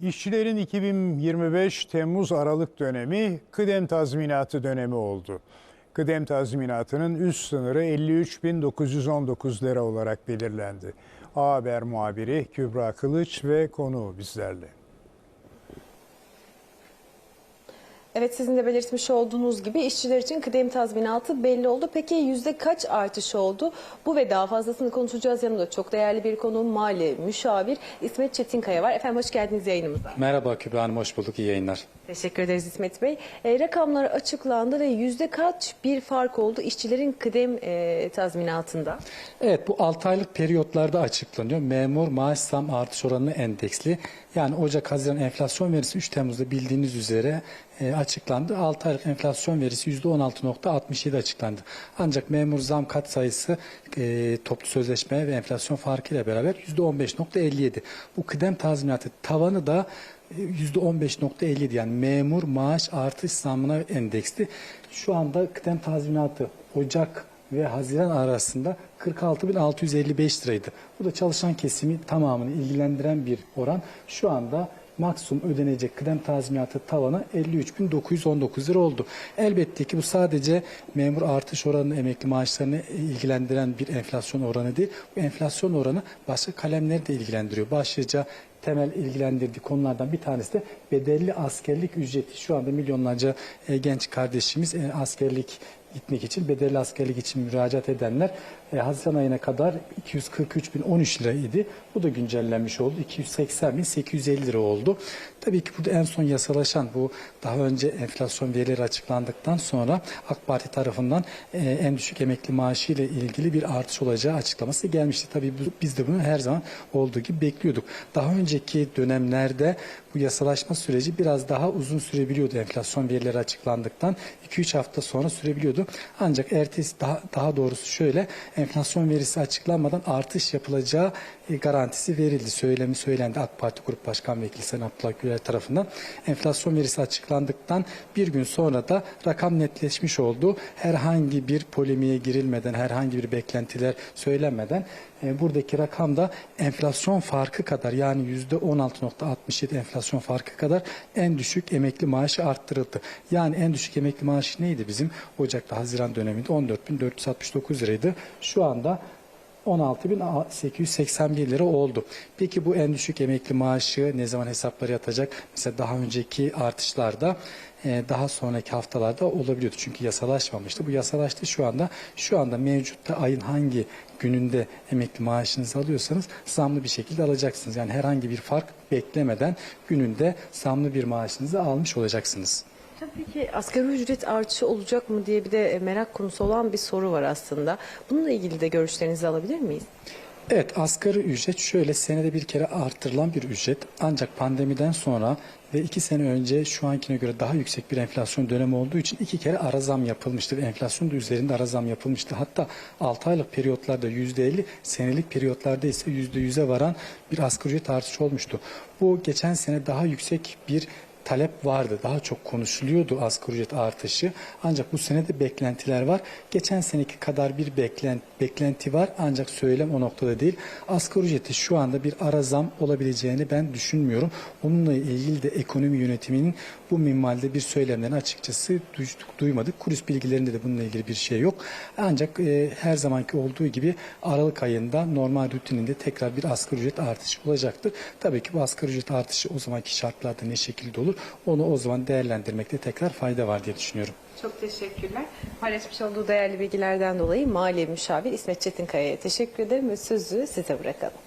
İşçilerin 2025 Temmuz Aralık dönemi kıdem tazminatı dönemi oldu. Kıdem tazminatının üst sınırı 53.919 lira olarak belirlendi. A Haber muhabiri Kübra Kılıç ve konuğu bizlerle. Evet sizin de belirtmiş olduğunuz gibi işçiler için kıdem tazminatı belli oldu. Peki yüzde kaç artış oldu? Bu ve daha fazlasını konuşacağız. Yanımda çok değerli bir konuğum mali müşavir İsmet Çetinkaya var. Efendim hoş geldiniz yayınımıza. Merhaba Kübra Hanım, hoş bulduk. İyi yayınlar. Teşekkür ederiz İsmet Bey. E, rakamlar açıklandı ve yüzde kaç bir fark oldu işçilerin kıdem e, tazminatında? Evet, bu 6 aylık periyotlarda açıklanıyor. Memur maaş zam artış oranı endeksli. Yani Ocak-Haziran enflasyon verisi 3 Temmuz'da bildiğiniz üzere e, açıklandı. 6 aylık enflasyon verisi %16.67 açıklandı. Ancak memur zam kat sayısı e, toplu sözleşme ve enflasyon farkıyla beraber %15.57. Bu kıdem tazminatı tavanı da %15.57 yani memur maaş artış zammına endeksli. Şu anda kıdem tazminatı Ocak ve Haziran arasında 46.655 liraydı. Bu da çalışan kesimi tamamını ilgilendiren bir oran. Şu anda maksimum ödenecek kıdem tazminatı tavanı 53.919 lira oldu. Elbette ki bu sadece memur artış oranı emekli maaşlarını ilgilendiren bir enflasyon oranı değil. Bu enflasyon oranı başka kalemleri de ilgilendiriyor. Başlıca temel ilgilendirdiği konulardan bir tanesi de bedelli askerlik ücreti. Şu anda milyonlarca e, genç kardeşimiz e, askerlik gitmek için, bedelli askerlik için müracaat edenler e, Haziran ayına kadar 243.013 liraydı. Bu da güncellenmiş oldu. 280.850 lira oldu. Tabii ki burada en son yasalaşan bu daha önce enflasyon verileri açıklandıktan sonra AK Parti tarafından e, en düşük emekli maaşı ile ilgili bir artış olacağı açıklaması gelmişti. Tabii bu- biz de bunu her zaman olduğu gibi bekliyorduk. Daha önceki dönemlerde bu yasalaşma süreci biraz daha uzun sürebiliyordu enflasyon verileri açıklandıktan 2-3 hafta sonra sürebiliyordu. Ancak ertesi daha, daha doğrusu şöyle enflasyon verisi açıklanmadan artış yapılacağı e, garantisi verildi. Söylemi söylendi AK Parti Grup Başkan Vekili Sayın Abdullah Güler tarafından. Enflasyon verisi açıklandıktan bir gün sonra da rakam netleşmiş oldu. Herhangi bir polemiğe girilmeden, herhangi bir beklentiler söylenmeden e, buradaki rakam da enflasyon farkı kadar yani %16.67 enflasyon farkı kadar en düşük emekli maaşı arttırıldı. Yani en düşük emekli maaşı neydi bizim? Ocak'ta Haziran döneminde 14.469 liraydı. Şu anda 16.881 lira oldu. Peki bu en düşük emekli maaşı ne zaman hesapları yatacak? Mesela daha önceki artışlarda e, daha sonraki haftalarda olabiliyordu. Çünkü yasalaşmamıştı. Bu yasalaştı şu anda. Şu anda mevcutta ayın hangi gününde emekli maaşınızı alıyorsanız zamlı bir şekilde alacaksınız. Yani herhangi bir fark beklemeden gününde zamlı bir maaşınızı almış olacaksınız. Tabii ki asgari ücret artışı olacak mı diye bir de e, merak konusu olan bir soru var aslında. Bununla ilgili de görüşlerinizi alabilir miyiz? Evet asgari ücret şöyle senede bir kere artırılan bir ücret. Ancak pandemiden sonra ve iki sene önce şu ankine göre daha yüksek bir enflasyon dönemi olduğu için iki kere ara zam yapılmıştı. Enflasyon da üzerinde ara zam yapılmıştı. Hatta 6 aylık periyotlarda %50, senelik periyotlarda ise %100'e varan bir asgari ücret artışı olmuştu. Bu geçen sene daha yüksek bir talep vardı. Daha çok konuşuluyordu asgari ücret artışı. Ancak bu sene de beklentiler var. Geçen seneki kadar bir beklenti, beklenti var ancak söylem o noktada değil. Asgari ücreti şu anda bir ara zam olabileceğini ben düşünmüyorum. Onunla ilgili de ekonomi yönetiminin bu minvalde bir söylemlerini açıkçası duyduk, duymadık. Kulis bilgilerinde de bununla ilgili bir şey yok. Ancak e, her zamanki olduğu gibi Aralık ayında normal rutininde tekrar bir asgari ücret artışı olacaktır. Tabii ki bu asgari ücret artışı o zamanki şartlarda ne şekilde olur onu o zaman değerlendirmekte tekrar fayda var diye düşünüyorum. Çok teşekkürler. Paylaşmış olduğu değerli bilgilerden dolayı mali müşavir İsmet Çetinkaya'ya teşekkür ederim ve sözü size bırakalım.